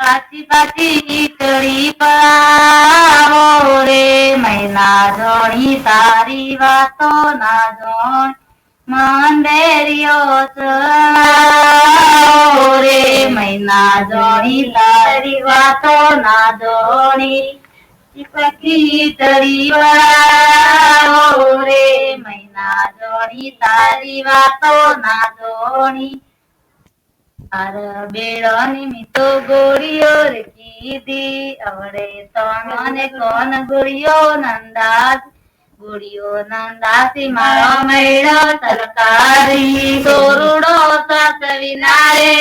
પાછી પાછી ચડી પડાવો રે મહિના જોડી તારી વાતો ના જોણ મંદેરિયો ચડાવો રે મહિના જોડી તારી વાતો ના જોણી પછી ચડી પડાવો રે મહિના જોડી તારી વાતો ના જોણી અર বেড়ানি মিত গড়িয়র કીધી અવડે તણને કોણ ગોળીઓ? નંદાસ. ગોળીઓ નંદાસી મારો મેળો તરકારી દોરુડો સાસ વિનારે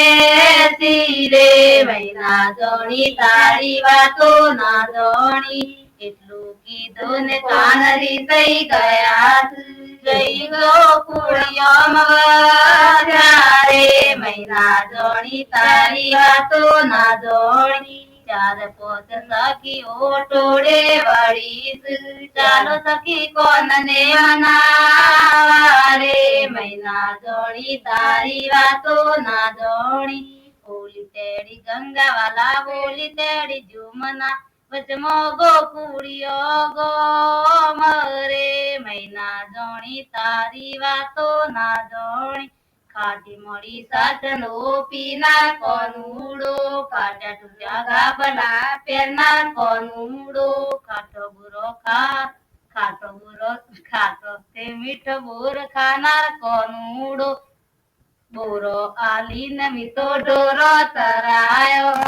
સીરે. મહિના જોડી તારી વાતો ના જોણી એટલું કીધું ને કાનરી થઈ ગયા જઈ ગયો કુળિયો રે જોડી તારી વાતો ના જોડી ચાર પોત સખી ઓટોડે વળીશ ચાલો સખી કોનને મનાવા રે મહિના જોડી તારી વાતો ના ઓલી તેડી ગંગા વાલા બોલી તેડી જુમના. વચમો ગોકુળિયો ગો મરે. મહિના જોણી તારી વાતો ના જોણી ખાટી મળી સાચનો પીનાર કોનુડો કાટા તૂટ્યા ગાબલા પેરનાર કોનુડો ખાટો બુરો ખા ખાટો બુરો ખાટો તે મીઠો બોર ખાનાર કોનુડો. બોરો આલીને મીઠો ઢોરો તરાયો.